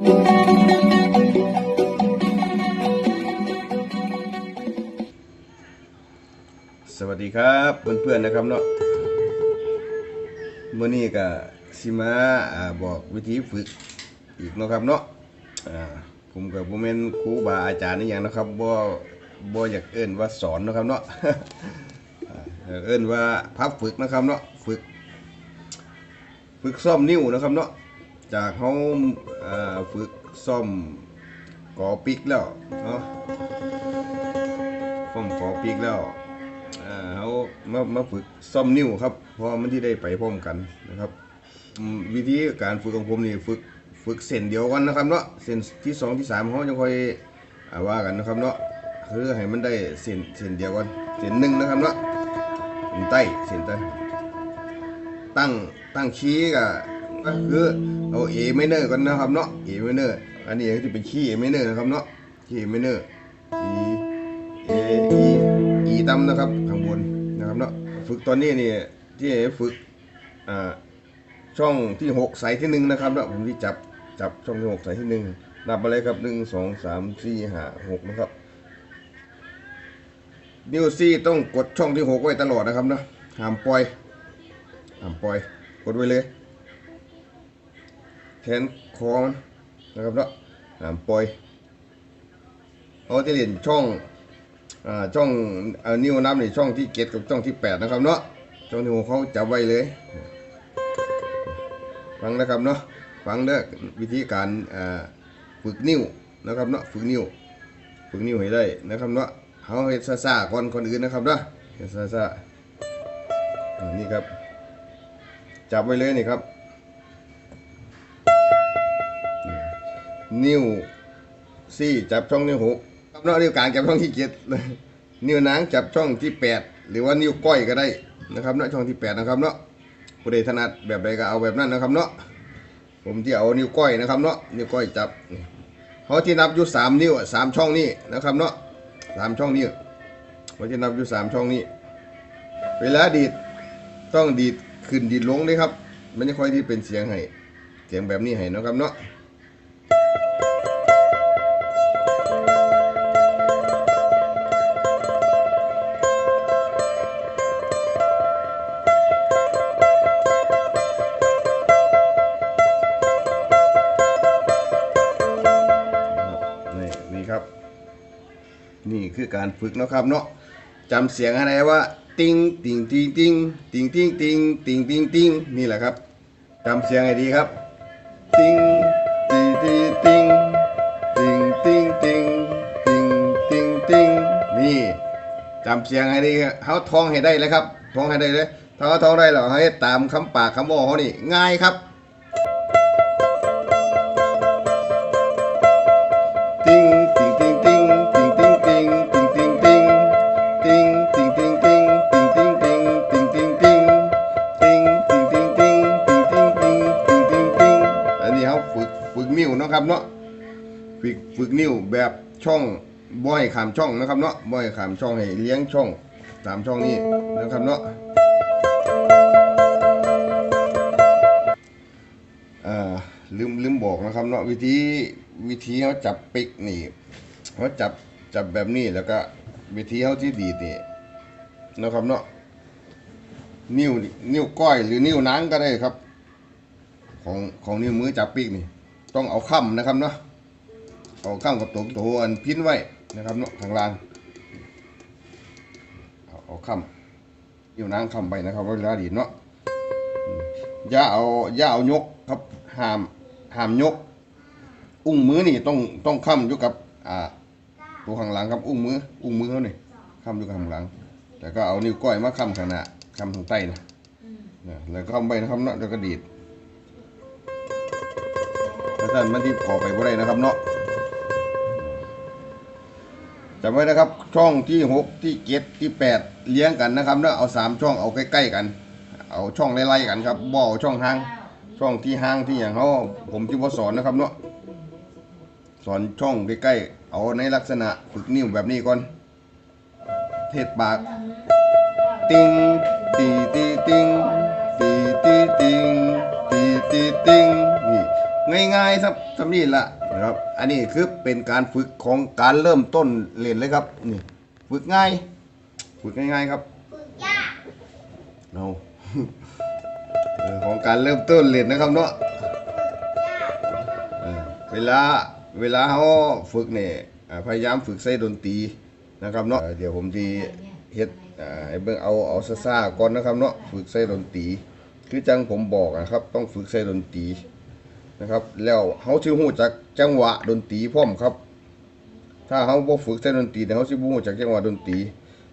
สวัสดีครับเพื่อนๆนะครับเนาะเมื่อนี้ก็สิมาอาบอกวิธีฝึกอีกนะครับเนาะผมกับผมเป็นครูบาอาจารย์นี่อย่างนะครับบ่บ่อยากเอิ้นว่าสอนนะครับเนาะเอิ้นว่าพับฝึกนะครับเนาะฝึก ฝึกซ่อมนิ้วนะครับเนาะ จากเขาฝึกซ่อมกอปิกแล้วเนาะซ่อมกอปิกแล้วเขามามาฝึกซ่อมนิ้วครับ เพราะมันที่ได้ไปพร้อมกันนะครับ วิธีการฝึกของผมนี่ฝึกฝึกเส้นเดียวกันนะครับเนาะเส้นที่สองที่สามเขาจะค่อยอว่ากันนะครับเนาะคือให้มันได้เส้นเส้นเดียวกันเส้นหนึ่งนะครับเนาะเส้นใต้เส้นใต้ตั้งตั้งชี้ก็ ก็คือเอาเอไม่เนอร์กันนะครับเนาะเอไม่เนอร์อันนี้จะเป็นขี้เอไม่เนอร์นะครับเนาะขี้เอไม่เนอร์ E A E E ต่ำนะครับข้างบนนะครับเนาะฝึกตอนนี้นี่ที่ฝึกอ่าช่องที่หกสายที่หนึ่งนะครับเนาะผมที่จับจับช่องที่หกสายที่หนึ่งนับไปเลยครับหนึ่งสองสามสี่ห้าหกนะครับ นิ้วซี่ต้องกดช่องที่หกไว้ตลอดนะครับนะห้ามปล่อยห้ามปล่อย กดไว้เลย แทนคอมันนะครับเนาะหามปล่อยเขาจะเรียนช่องอ่าช่องเอ่อนิ้วนับในช่องที่เจ็ดกับช่องที่แปดนะครับเนาะช่องที่หกเขาจับไว้เลย ฟังนะครับเนาะฟังเด้อวิธีการอ่าฝึกนิ้วนะครับเนาะฝึกนิ้วฝึกนิ้วให้ได้นะครับเนาะเขาเฮ็ดซ่าๆก่อนคนอื่นนะครับเนาะเฮ็ดซ่าๆอ่านี่ครับจับไว้เลยนี่ครับ นิ้วสี่จับช่องนิ้วหกครับเนาะนิ้วกลางจับช่องที่เจ็ดนิ้วนางจับช่องที่แปดหรือว่านิ้วก้อยก็ได้นะครับเนาะช่องที่แปดนะครับเนาะผู้ใดถนัดแบบใดก็เอาแบบนั้นนะครับเนาะผมที่เอานิ้วก้อยนะครับเนาะนิ้วก้อยจับเขาที่นับอยู่สามนิ้วสามช่องนี้นะครับเนาะสามช่องนี้เขาที่นับอยู่สามช่องนี้ เวลาดีดต้องดีดขึ้นดีดลงเลยครับ มันจะค่อยที่เป็นเสียงให้เสียงแบบนี้ให้นะครับเนาะ นี่คือการฝึกนะครับเนาะจำเสียงอะไรว่าติงติงติงติงติงติงติงติงติงติงนี่แหละครับจำเสียงให้ดีครับติงติติติงติงติงติงติงติงติงนี่จำเสียงให้ดีครับเขาท่องให้ได้เลยครับท่องให้ได้เลยถ้าเขาท่องได้แล้วให้ตามคำปากคำบอกเขานี่ง่ายครับ นะครับเนาะฝึกฝึกนิ้วแบบช่องบ่อยขามช่องนะครับเนาะบ่อยขามช่องให้เลี้ยงช่องตามช่องนี้นะครับเนาะลืมลืมบอกนะครับเนาะวิธีวิธีเขาจับปิกนี่เขาจับจับแบบนี้แล้วก็วิธีเขาที่ดีนี่นะครับเนาะนิ้วนิ้วก้อยหรือนิ้วนางก็ได้ครับ ของของนิ้วมือจับปิกนี่ ต้องเอาค่ำนะครับเนาะเอาค่ำกับตัวตัวอันพิ้นไว้นะครับเนาะข้างล่างเอาเอาค่ำนิ้วนางค่ำไปนะครับเวลาดีดเนาะอย่าเอาอย่าเอายกครับห้ามห้ามยก อุ้งมือนี่ต้องต้องค้ำอยู่กับอ่าตัวข้างหลังครับอุ้งมืออุ้งมือเขานี่ค้ำอยู่กับข้างหลัง แต่ก็เอานิ้วก้อยมาค้ำข้างหน้าค้ำข้างใต้นะนะแล้วก็ค้ำไปนะครับเนาะแล้วก็ดีด ถ้าท่านมันที่พอไปบ่ได้นะครับเนาะจำไว้นะครับช่องที่หกที่เจ็ดที่แปดเลี้ยงกันนะครับเนาะเอาสามช่องเอาใกล้ๆกัน เอาช่องไล่ๆกันครับบ่เอาช่องห่างช่องที่ห่างที่อย่างเขาผมจะว่าสอนนะครับเนาะสอนช่องใกล้ๆเอาในลักษณะฝึกนิ้วแบบนี้ก่อนเทศปาก ติงตีตีติง งตีตีติงนี่ง่ายๆครับสำนีละนะครับ อันนี้คือเป็นการฝึกของการเริ่มต้นเรียนเลยครับนี่ฝึกง่าย ฝึกง่ายๆครับฝึกยากเอาเออของการเริ่มต้นเรียนนะครับเนาะฝึกยากไม่ต้องเออเวลาเวลาเขาฝึกเนี่ยอ่าพยายามฝึกใส่ดนตรีนะครับเนาะเออเดี๋ยวผมทีเฮ็ดอ่าให้เบิ่งเอาเอาซ่าๆก่อนนะครับเนาะฝึกใส่ดนตรีคือจังผมบอกนะครับ ต้องฝึกใส่ดนตรี นะครับแล้วเขาชื่อหูจากจังหวะดนตรีพร้อมครับ ถ้าเขาบ่ฝึกใส่ดนตรีเนี่ยเขาชื่อหูจากจังหวะดนตรี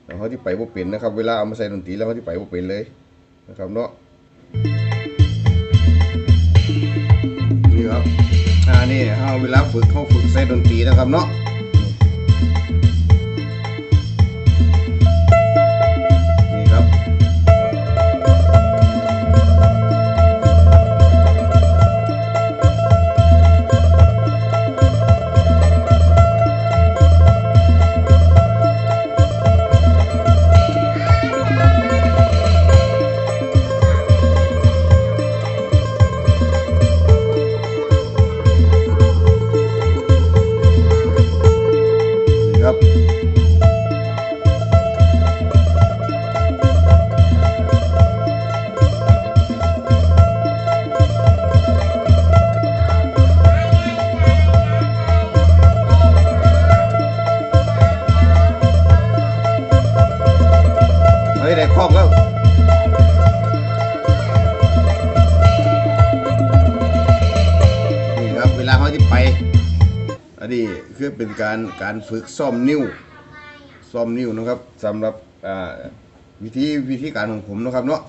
แล้วเขาที่ไปบ่เป็นนะครับ เวลาเอามาใส่ดนตรีแล้วเขาที่ไปบ่เป็นเลยนะครับเนาะนี่ครับอ่านี่เขาเวลาฝึกเขาฝึกใส่ดนตรีนะครับเนาะ นนี้คือเป็นการการฝึกซ่อมนิ้วซ่อมนิ้วนะครับสำหรับอ่าวิธีวิธีการของผมนะครับเนาะ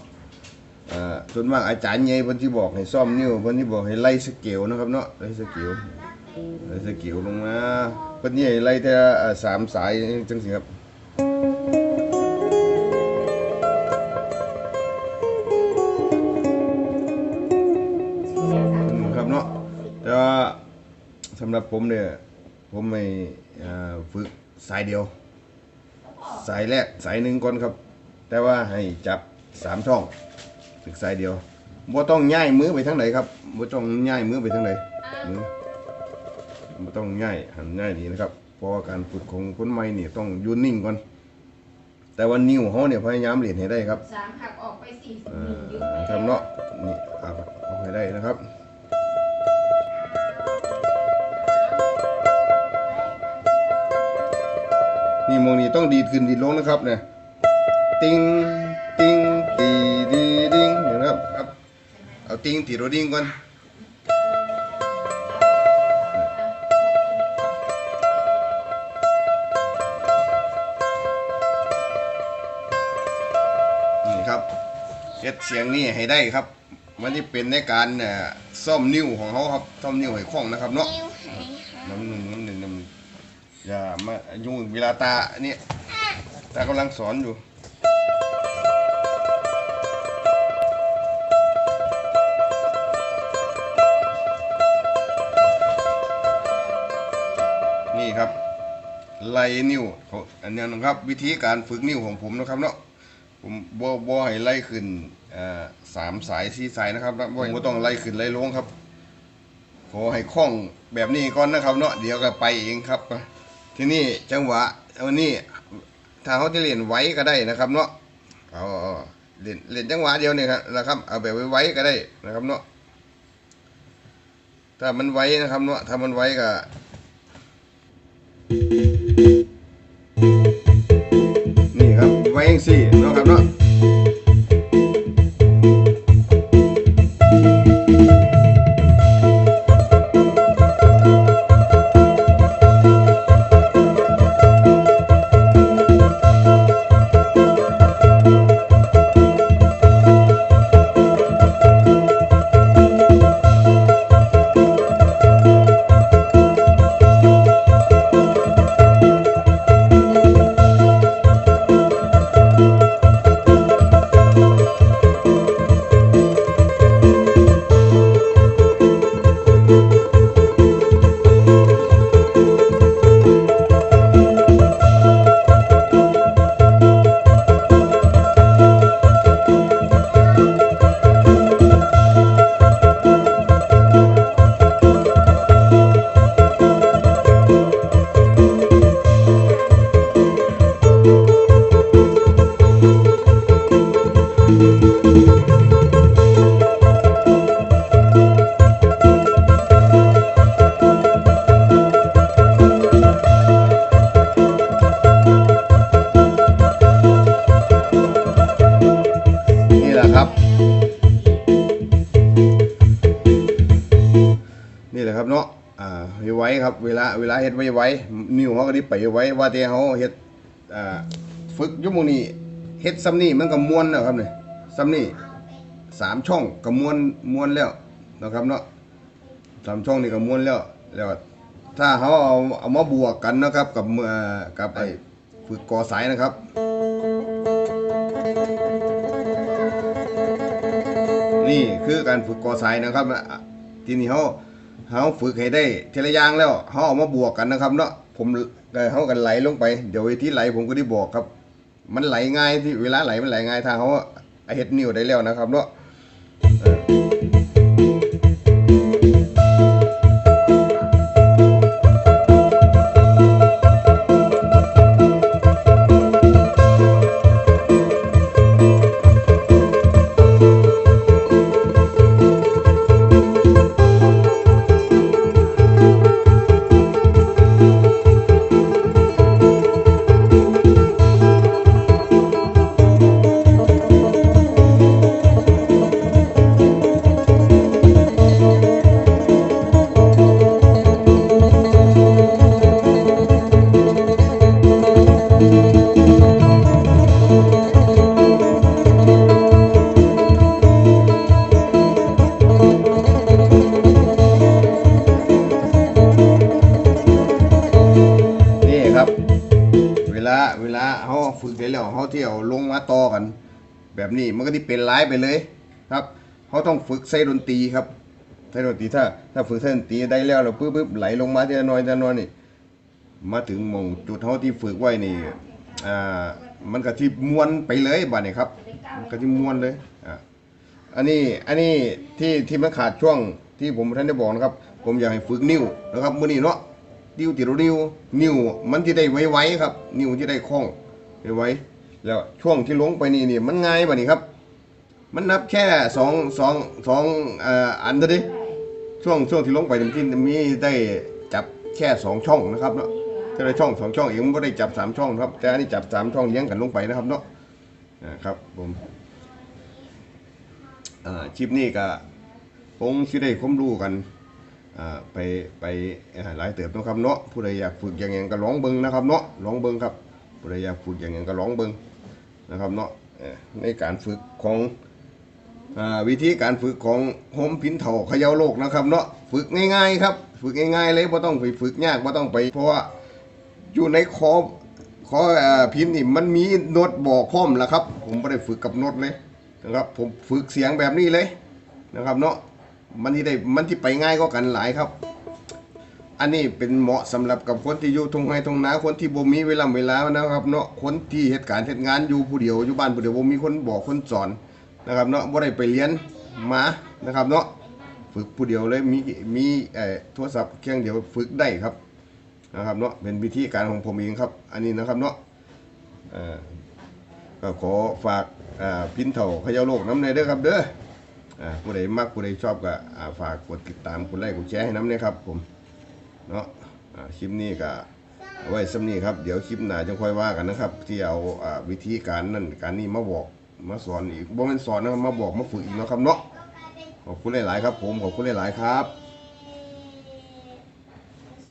อ่าส่วนมากอาจารย์ใหญ่เพิ่นที่บอกให้ซ่อมนิ้วเพิ่นที่บอกให้ไล่สเกลนะครับเนาะไล่สเกลไล่สเกลลงมาเพิ่นนี่ให้ไล่แต่อ่าสามสายจังซี่ครับอืมครับเนาะแต่ว่าสำหรับผมเนี่ย ผมไม่อ่าฝึกสายเดียว สายแรกสายหนึ่งก่อนครับ แต่ว่าให้จับสามช่องฝึกสายเดียวบ่ต้องย่ายมือไปทางไหนครับบ่ต้องย่ายมือไปทางไหนมือบ่ต้องย่ายหันย่ายดีนะครับ เพราะว่าการฝึกของคนใหม่นี่ต้องอยืนนิ่งก่อน แต่ว่านิ้วเขาเนี่ยพยายามเรียนให้ได้ครับสามหักออกไปสี่สิบเอ่หนึ่งยุบอไปทำเนาะนี่เอาเอาให้ได้นะครับ นี่มองนี่ต้องดีดขึ้นดีดลงนะครับเนี่ยติงติงตีดีดิงเห็นะครับครับเอาติงตีโรดิงก่อนนี่ครับเฮ็ดเสียงนี่ให้ได้ครับ มันนี่เป็นในการเอ่อซ่อมนิ้วของเขาครับซ่อมนิ้วให้คล่องนะครับเนาะ น้ำหนึ่งน้ำหนึ่งน้ำหนึ่ง อย่ามายุ่งเวลาตาเนี่ยตากำลังสอนอยู่นี่ครับไล่นิ้วของอันนี้นะครับ วิธีการฝึกนิ้วของผมนะครับเนาะผมบ่บ่ให้ไล่ขึ้นสามสายสี่สายนะครับบ่บ่ต้องไล่ขึ้นไล่ลงครับขอให้คล่องแบบนี้ก่อนนะครับเนาะเดี๋ยวก็ไปเองครับ ทีนี้จังหวะวันนี้ถ้าเขาจะเล่นไว้ก็ได้นะครับเนาะเอาเล่นเล่นจังหวะเดียวเนี่ยครับนะครับ เอาแบบไว้ก็ได้นะครับเนาะถ้ามันไว้นะครับเนาะถ้ามันไว้ก็นี่ครับไว้ยังสี่เนาะครับเนาะ เวลาเฮ็ดไว้ไว้นิ้วเขาก็ได้ไปไว้ว่าแต่เขาเฮ็ดฝึกยู่หมู่นี้เฮ็ดซ้ำนี่มันก็ม่วนแล้วครับเนี่ยซ้ำนี่สามช่องก็ม่วนม่วนแล้วนะครับเนาะสามช่องนี่ก็ม่วนแล้วแล้วถ้าเขาเอาเอามาบวกกันนะครับกับเมื่อกับไอ้ฝึกกอสายนะครับนี่คือการฝึกกอสายนะครับอะทีนี้เขา เขาฝึกให้ได้ทีละอย่างแล้วเขาเอามาบวกกันนะครับ เนาะผมเอ่อเขากันไหลลงไปเดี๋ยววิธีไหลผมก็ได้บอกครับ มันไหลง่ายที่เวลาไหลมันไหลง่ายถ้าเขาเห็ดนิ้วได้แล้วนะครับเนาะ เวลาเขาฝึกได้แล้วเขาเที่ยวลงมาต่อกัน แบบนี้มันก็ที่เป็นร้ายไปเลยครับเขาต้องฝึกใส่ดนตรีครับใส่ดนตรีถ้าถ้าฝึกใส่ดนตรีได้แล้วเราปึ๊บปึ๊บไหลลงมาทีละน้อยทีละน้อยนี่มาถึงมองจุดเขาที่ฝึกไว้นี่อ่ามันก็ที่ม้วนไปเลยบัดนี้ครับก็ที่ม้วนเลยอ่าอันนี้อันนี้ที่ที่มันขาดช่วงที่ผมท่านได้บอกนะครับ ผมอยากให้ฝึกนิ้วนะครับมือนี้เนาะ นิ้วติดนิ้วนิ้วมันที่ได้ไวๆครับ นิ้วที่ได้คล่องไวๆแล้วช่วงที่ลงไปนี่นี่มันง่ายบัดนี้ครับ มันนับแค่สองสองสองอันเท่านี้ช่วงช่วงที่ลงไปที่มีได้จับแค่สองช่องนะครับเนาะแต่ละช่องสองช่องเองมันไม่ได้จับสามช่องครับ แต่อันนี้จับสามช่องเลี้ยงกันลงไปนะครับเนาะอ่าครับผมอ่าชิปนี้ก็คงสิได้ความรู้กัน ไปไปหลายเติบนะครับเนาะผู้ใดอยากฝึกอย่างอย่างก็ลองเบิ่งนะครับเนาะลองเบิ่งครับผู้ใดอยากฝึกอย่างอย่างก็ลองเบิ่งนะครับเนาะในการฝึกของอวิธีการฝึกของโฮมพินเถาเขย่าโลกนะครับเนาะฝึกง่ายๆครับฝึกง่ายๆเลยไม่ต้องไปฝึกยากไม่ต้องไป เพราะว่าอยู่ในคอคออพิมพ์นี่มันมีโน้ตบอกพร้อมแล้วครับ ผมไม่ได้ฝึกกับโน้ตเลยนะครับผมฝึกเสียงแบบนี้เลยนะครับเนาะ มันที่ได้มันที่ไปง่ายก็กันหลายครับ อันนี้เป็นเหมาะสำหรับกับคนที่อยู่ทงไห้ทงนาคนที่บ่มีเวลาเวลานะครับ เนาะคนที่เหตุการณ์เหตุงานอยู่ผู้เดียวอยู่บ้านผู้เดียวบ่มีคนบอกคนสอนนะครับเนาะบ่ได้ไปเรียนมานะครับ เนาะฝึกผู้เดียวเลยมีมีเอ่อโทรศัพท์เครื่องเดียวฝึกได้ครับนะครับเนาะเป็นวิธีการของผมเองครับ อันนี้นะครับเนาะอ่อก็ขอฝากอ่าพินเถาขยาโลกน้ำในเด้อครับเด้อ ผู้ใดมักผู้ใดชอบก็ฝากกดติดตามกดไลค์กดแชร์ให้น้ำเนี่ยครับผมเนาะคลิปนี้ก็ไว้สำนี้ครับเดี๋ยวคลิปหน้าจะค่อยว่ากันนะครับ ที่เอาวิธีการนั่นการนี้มาบอกมาสอนอีกบ่เป็นสอนนะครับมาบอกมาฝึกอีกเนาะครับเนาะขอบคุณหลาย ๆ ครับผมขอบคุณหลาย ๆ ครับ